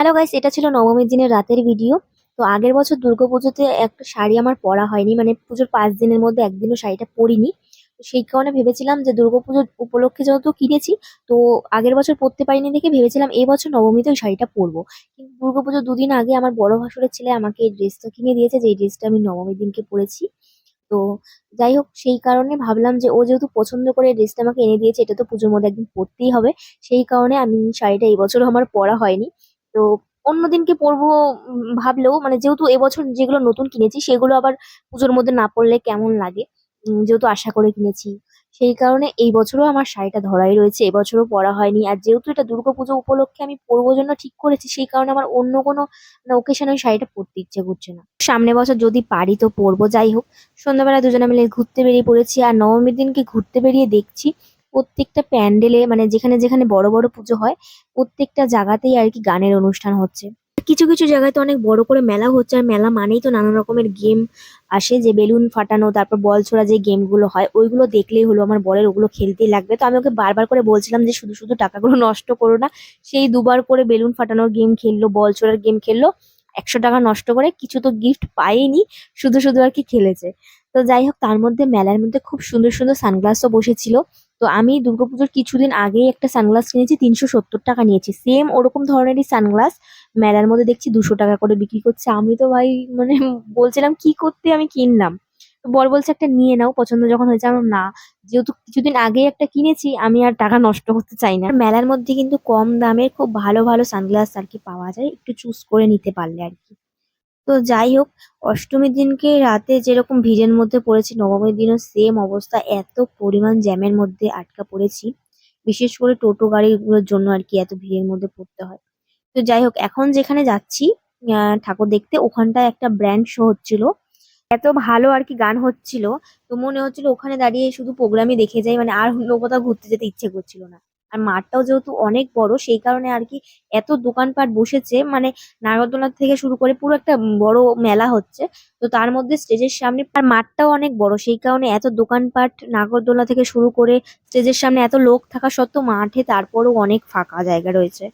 Hello guys এটা ছিল নবমীর দিনের রাতের ভিডিও তো আগের বছর দুর্গাপুজোতে একটা শাড়ি আমার পরা হয়নি মানে পুজোর পাঁচ দিনের মধ্যে একদিনও শাড়িটা পরিনি। তো সেই কারণে ভেবেছিলাম যে দুর্গাপুজোর উপলক্ষে যেহেতু কিনেছি, তো আগের বছর পরতে পারিনি দেখে ভেবেছিলাম এই বছর নবমীতে ওই শাড়িটা পরবো। কিন্তু দুর্গাপুজোর দুদিন আগে আমার বড় ভাসুরের ছেলে আমাকে এই ড্রেসটা কিনে দিয়েছে, যে এই ড্রেসটা আমি নবমীর দিনকে পরেছি। তো যাই হোক, সেই কারণে ভাবলাম যে ও যেহেতু পছন্দ করে ড্রেসটা আমাকে এনে দিয়েছে, এটা তো পুজোর মধ্যে একদিন পরতেই হবে। সেই কারণে আমি শাড়িটা এই বছরও আমার পরা হয়নি। তো অন্যদিনকে পরবো ভাবলেও মানে যেহেতু এবছর যেগুলো নতুন কিনেছি, সেগুলো আবার পুজোর মধ্যে না পড়লে কেমন লাগে? যেহেতু আশা করে কিনেছি। সেই কারণে এই বছরও আমার শাড়িটা ধরাই রয়েছে, এবছরও পরা হয়নি। আর যেহেতু এটা দুর্গাপুজো উপলক্ষে আমি পরবো জন্য ঠিক করেছি, সেই কারণে আমার অন্য কোনো মানে ওকেশনে ওই শাড়িটা পরতে ইচ্ছে করছে না। সামনে বছর যদি পারি তো পরবো, যাই হোক। সন্ধ্যাবেলা দুজনে মিলে ঘুরতে বেরিয়ে পড়েছি, আর নবমীর দিনকে ঘুরতে বেরিয়ে দেখছি। প্রত্যেকটা প্যান্ডেলে মানে যেখানে যেখানে বড় বড় পুজো হয়, প্রত্যেকটা জায়গাতেই আর কি গানের অনুষ্ঠান হচ্ছে। কিছু কিছু জায়গায় তো অনেক বড় করে মেলা হচ্ছে, আর মেলা মানেই তো নানা রকমের গেম আসে, যে বেলুন ফাটানো, তারপর বল ছোড়া যে গেমগুলো হয়, ওইগুলো দেখলেই হলো আমার বরের, ওগুলো খেলতেই লাগবে। তো আমি ওকে বারবার করে বলছিলাম যে, শুধু শুধু টাকাগুলো নষ্ট করো না, সেই দুবার করে বেলুন ফাটানোর গেম খেললো, বল ছোড়ার গেম খেললো, একশো টাকা নষ্ট করে, কিছু তো গিফট পাইনি, শুধু শুধু আর কি খেলেছে। তো যাই হোক, তার মধ্যে মেলার মধ্যে খুব সুন্দর সুন্দর সানগ্লাসও বসেছিল। তো আমি দুর্গাপুজোর কিছুদিন আগেই একটা সানগ্লাস কিনেছি, তিনশো সত্তর টাকা নিয়েছি। সেম ওরকম ধরনেরই সানগ্লাস মেলার মধ্যে দেখছি দুশো টাকা করে বিক্রি করছে। আমি তো ভাই মানে বলছিলাম, কি করতে আমি কিনলাম? বর বলছে, একটা নিয়ে নাও, পছন্দ যখন হয়েছে। আমার না, যেহেতু কিছুদিন আগেই একটা কিনেছি, আমি আর টাকা নষ্ট করতে চাই না। মেলার মধ্যে কিন্তু কম দামে খুব ভালো ভালো সানগ্লাস আর কি পাওয়া যায়। একটু চুজ করে নিতে পারলে আর কি। তো যাই হোক অষ্টমীর দিনকে রাতে যেরকম ভিড়ের মধ্যে পড়েছি, নবমীর দিনও সেম অবস্থা। এত পরিমাণ জ্যামের মধ্যে আটকা পড়েছি। বিশেষ করে টোটো গাড়িগুলোর জন্য আর কি এত ভিড়ের মধ্যে পড়তে হয়। তো যাই হোক, এখন যেখানে যাচ্ছি ঠাকুর দেখতে, ওখানটায় একটা ব্র্যান্ড শো হচ্ছিল। এত ভালো আর কি গান হচ্ছিল। তো মনে হচ্ছিল ওখানে দাঁড়িয়ে শুধু প্রোগ্রামই দেখে যাই মানে আর অন্য কোথাও ঘুরতে যেতে ইচ্ছে করছিল না। আর মাঠটাও যেহেতু অনেক বড়, সেই কারণে আর কি এত দোকানপাট বসেছে। মানে নাগরদোলা থেকে শুরু করে পুরো একটা বড় মেলা হচ্ছে। তো তার মধ্যে স্টেজের সামনে আর মাঠটাও অনেক বড়, সেই কারণে এত দোকানপাট নাগরদোলা থেকে শুরু করে স্টেজের সামনে এত লোক থাকা সত্ত্বেও মাঠে তারপরও অনেক ফাঁকা জায়গা রয়েছে।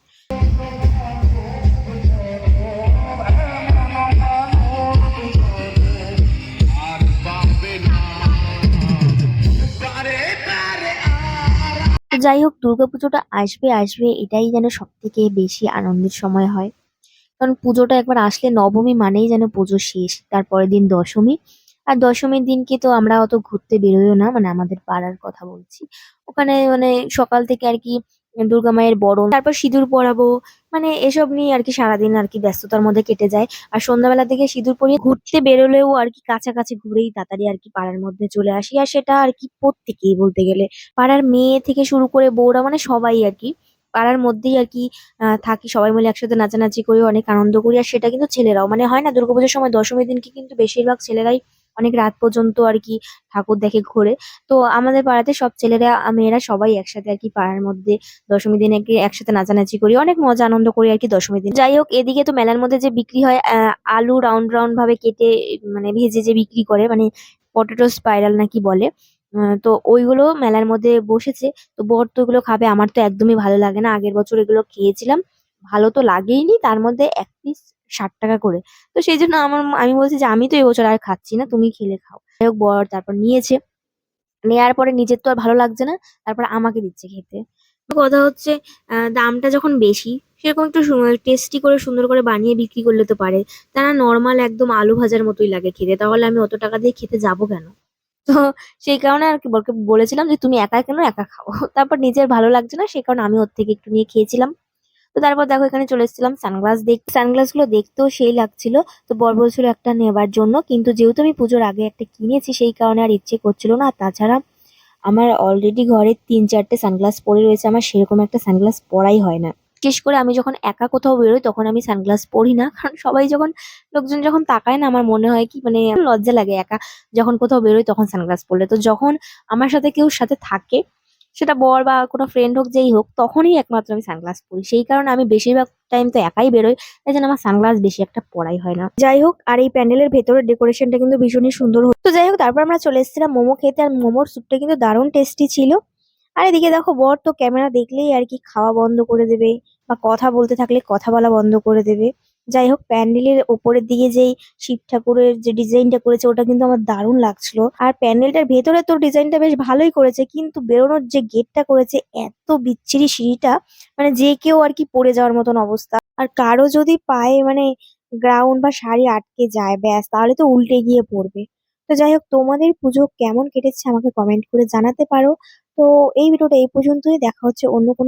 যাই হোক, দুর্গাপুজোটা আসবে আসবে, এটাই যেন সব থেকে বেশি আনন্দের সময় হয়। কারণ পুজোটা একবার আসলে নবমী মানেই যেন পুজো শেষ, তারপরের দিন দশমী। আর দশমীর দিনকে তো আমরা অত ঘুরতে বেরোইও না মানে আমাদের পাড়ার কথা বলছি। ওখানে মানে সকাল থেকে আর কি দুর্গা মায়ের বরণ, তারপর সিঁদুর পরাবো মানে এসব নিয়ে আর কি সারাদিন আর কি ব্যস্ততার মধ্যে কেটে যায়। আর সন্ধ্যাবেলা থেকে সিঁদুর পরিয়ে ঘুরতে বেরোলেও আর কি কাছাকাছি ঘুরেই তাড়াতাড়ি আর কি পাড়ার মধ্যে চলে আসি। আর সেটা আর কি প্রত্যেকেই বলতে গেলে। পাড়ার মেয়ে থেকে শুরু করে বউরা মানে সবাই আর কি। পাড়ার মধ্যেই আর কি থাকি সবাই মিলে একসাথে নাচানাচি করি, অনেক আনন্দ করি। আর সেটা কিন্তু ছেলেরাও মানে হয় না, দুর্গাপুজোর সময় দশমীর দিনকে কিন্তু বেশিরভাগ ছেলেরাই অনেক রাত পর্যন্ত আর কি ঠাকুর দেখে ঘোরে। তো আমাদের পাড়াতে সব ছেলেরা, মেয়েরা সবাই একসাথে আর কি পাড়ার মধ্যে দশমী দিনে একসাথে নাচানাচি করি, অনেক মজা আনন্দ করি আর কি দশমীর দিন। যাই হোক, এদিকে তো মেলার মধ্যে যে বিক্রি হয় আলু রাউন্ড রাউন্ড ভাবে কেটে মানে ভেজে যে বিক্রি করে মানে পটেটো স্পাইরাল নাকি বলে তো ওইগুলো মেলার মধ্যে বসেছে। তো বর তো খাবে, আমার তো একদমই ভালো লাগে না। আগের বছর এগুলো খেয়েছিলাম। ভালো তো লাগেইনি, তার মধ্যে এক পিস ষাট টাকা করে। তো সেই জন্য আমার আমি বলছি যে আমি তো এবছর আর খাচ্ছি না, তুমি খেলে খাও। যাই হোক বর তারপর নিয়েছে। নেয়ার পরে নিজের তো আর ভালো লাগছে না, তারপর আমাকে দিচ্ছে খেতে। কথা হচ্ছে দামটা যখন বেশি, সেরকম একটু টেস্টি করে সুন্দর করে বানিয়ে বিক্রি করলে তো পারে। তারা নর্মাল একদম আলু ভাজার মতোই লাগে খেতে, তাহলে আমি অত টাকা দিয়ে খেতে যাব কেন? তো সেই কারণে আর কি বরকে বলেছিলাম যে তুমি একা কেন একা খাও? তারপর নিজের ভালো লাগছে না সেই কারণে আমি ওর থেকে একটু নিয়ে খেয়েছিলাম। তো তারপর দেখো এখানে চলে এসেছিলাম সানগ্লাস দেখ সানগ্লাসগুলো দেখতেও সেই লাগছিল। তো বর বলছিল একটা নেবার জন্য, কিন্তু যেহেতু আমি পুজোর আগে একটা কিনেছি সেই কারণে আর ইচ্ছে করছিল না। তাছাড়া আমার অলরেডি ঘরে তিন চারটে সানগ্লাস পরে রয়েছে, আমার সেরকম একটা সানগ্লাস পরাই হয় না। বিশেষ করে আমি যখন একা কোথাও বেরোই, তখন আমি সানগ্লাস পরি না। কারণ সবাই যখন, লোকজন যখন তাকায় না, আমার মনে হয় কি মানে লজ্জা লাগে একা যখন কোথাও বেরোই তখন সানগ্লাস পরলে। তো যখন আমার সাথে কেউ সাথে থাকে সেটা বর বা কোনো ফ্রেন্ড হোক যেই হোক, তখনই একমাত্র আমি সানগ্লাস পরি। সেই কারণে আমি বেশিরভাগ টাইম তো একাই বেরোই। তাই জন্য আমার সানগ্লাস বেশি একটা পরাই হয় না। যাই হোক, আর এই প্যান্ডেলের ভেতরের ডেকোরেশনটা কিন্তু ভীষণই সুন্দর তো যাই হোক, তারপর আমরা চলে এসেছিলাম মোমো খেতে। আর মোমোর স্যুপটা কিন্তু দারুণ টেস্টি ছিল। আর এদিকে দেখো, বর তো ক্যামেরা দেখলেই আর কি খাওয়া বন্ধ করে দেবে বা কথা বলতে থাকলে কথা বলা বন্ধ করে দেবে। যাই হোক, প্যান্ডেলের ওপরের দিকে যেই শিব ঠাকুরের যে ডিজাইনটা করেছে, ওটা কিন্তু আমার দারুণ লাগছিল। আর প্যান্ডেলটার ভেতরে তো ডিজাইনটা বেশ ভালোই করেছে, কিন্তু বেরোনোর যে গেটটা করেছে, এত বিচ্ছিরি সিঁড়িটা মানে যে কেউ আর কি পড়ে যাওয়ার মতন অবস্থা। আর কারও যদি পায়ে মানে গ্রাউন্ড বা শাড়ি আটকে যায়, ব্যাস, তাহলে তো উল্টে গিয়ে পড়বে। তো যাই হোক, তোমাদের পুজো কেমন কেটেছে আমাকে কমেন্ট করে জানাতে পারো। তো এই ভিডিওটা এই পর্যন্তই, দেখা হচ্ছে অন্য কোনো